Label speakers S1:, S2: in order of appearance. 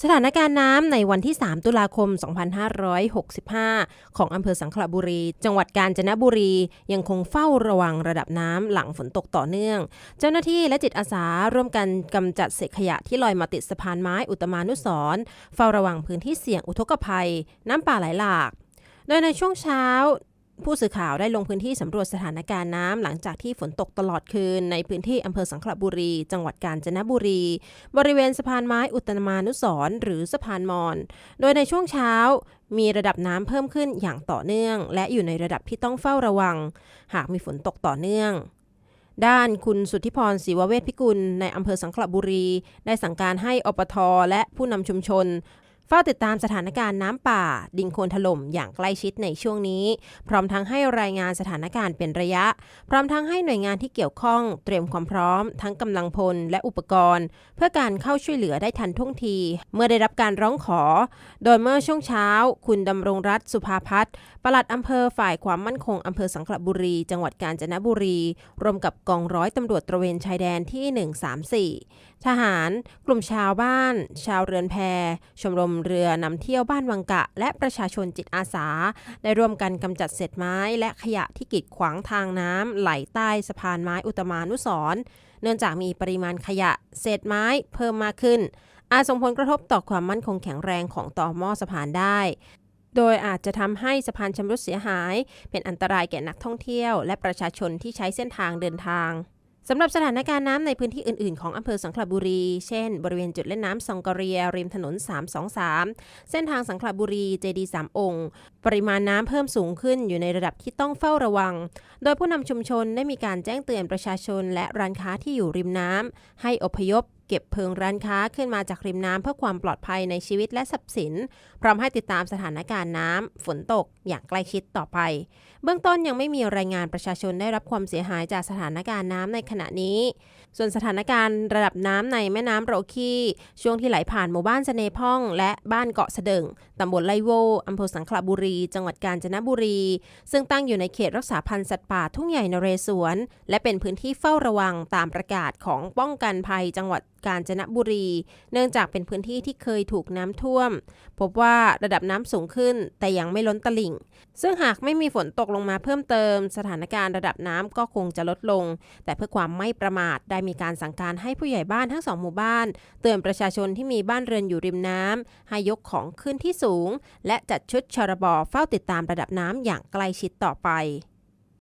S1: สถานการณ์น้ำในวันที่ 3 ตุลาคม 2565 ของอำเภอสังขละบุรี จังหวัดกาญจนบุรี ยังคงเฝ้าระวังระดับน้ำหลังฝนตกต่อเนื่อง เจ้าหน้าที่และจิตอาสาร่วมกันกำจัดเศษขยะที่ลอยมาติดสะพานไม้อุตมานุสรณ์เฝ้าระวังพื้นที่เสี่ยงอุทกภัย น้ำป่าไหลหลาก โดยในช่วงเช้า ผู้สื่อข่าวได้ลงพื้นที่สำรวจสถานการณ์น้ำหลังจากที่ฝนตกตลอดคืน ในพื้นที่อำเภอสังขละบุรี จังหวัดกาญจนบุรี บริเวณสะพานไม้อุตมานุสรหรือสะพานมอน โดยในช่วงเช้ามีระดับน้ำเพิ่มขึ้นอย่างต่อเนื่อง และอยู่ในระดับที่ต้องเฝ้าระวัง หากมีฝนตกต่อเนื่องด้านคุณสุทธิพรศรีวเวชพิกุลในอำเภอสังขละบุรี ได้สั่งการให้อปทและผู้นำชุมชน ฝ้าติดตามสถานการณ์น้ำป่า ดินโคลนถล่มอย่างใกล้ชิดในช่วงนี้ พร้อมทั้งให้รายงานสถานการณ์เป็นระยะ พร้อมทั้งให้หน่วยงานที่เกี่ยวข้องเตรียมความพร้อม ทั้งกำลังพลและอุปกรณ์ เพื่อการเข้าช่วยเหลือได้ทันท่วงที เมื่อได้รับการร้องขอ โดยเมื่อช่วงเช้า คุณดำรงรัตสุภาพัฒน์ปลัดอำเภอฝ่ายความมั่นคงอำเภอสังขละบุรี จังหวัดกาญจนบุรีร่วมกับกองร้อยตำรวจตระเวนชายแดนที่ 134 ทหาร กลุ่มชาวบ้าน ชาวเรือนแพ ชมรมเรือนำเที่ยวบ้านวังกะ และประชาชนจิตอาสา ได้ร่วมกันกำจัดเศษไม้และขยะที่กีดขวางทางน้ำไหลใต้สะพานไม้อุตมานุสรเนื่องจากมีปริมาณขยะเศษไม้เพิ่มมากขึ้น อาจส่งผลกระทบต่อความมั่นคงแข็งแรงของต่อหม้อสะพานได้ โดยอาจจะทำให้สะพานชำรุดเสียหาย เป็นอันตรายแก่นักท่องเที่ยว และประชาชนที่ใช้เส้นทางเดินทาง สำหรับสถานการณ์น้ำในพื้นที่อื่น ๆ ของอำเภอสังขละบุรี เช่น บริเวณจุดเล่นน้ำซองกเรีย ริมถนน 323 เส้นทางสังขละบุรี เจดีสามองค์ ปริมาณน้ำเพิ่มสูงขึ้นอยู่ในระดับที่ต้องเฝ้าระวัง โดยผู้นำชุมชนได้มีการแจ้งเตือนประชาชนและร้านค้าที่อยู่ริมน้ำให้อพยพ เก็บเพิงร้านค้าขึ้นมาจากริมน้ำเพื่อความปลอดภัยในชีวิตและทรัพย์สิน พร้อมให้ติดตามสถานการณ์น้ำฝนตกอย่างใกล้ชิดต่อไป เบื้องต้นยังไม่มีรายงานประชาชนได้รับความเสียหายจากสถานการณ์น้ำในขณะนี้ ส่วนสถานการณ์ระดับน้ำในแม่น้ำโรคีช่วงที่ไหลผ่านหมู่บ้านเสนพ่อง และบ้านเกาะเสดิงตำบลไลโวอำเภอสังขละบุรี จังหวัดกาญจนบุรี ซึ่งตั้งอยู่ในเขตรักษาพันธุ์สัตว์ป่าทุ่งใหญ่นเรศวร และเป็นพื้นที่เฝ้าระวังตามประกาศของป้องกันภัยจังหวัดกาญจนบุรี เนื่องจากเป็นพื้นที่ที่เคยถูกน้ำท่วม พบว่าระดับน้ำสูงขึ้นแต่ยังไม่ล้นตลิ่ง ซึ่งหากไม่มีฝนตกลงมาเพิ่มเติม สถานการณ์ระดับน้ำก็คงจะลดลง แต่เพื่อความไม่ประมาทได้มีการสั่งการให้ผู้ใหญ่บ้านทั้งสองหมู่บ้าน เตือนประชาชนที่มีบ้านเรือนอยู่ริมน้ำให้ยกของขึ้นที่สูง และจัดชุดชรบเฝ้าติดตามระดับน้ำอย่างใกล้ชิดต่อไป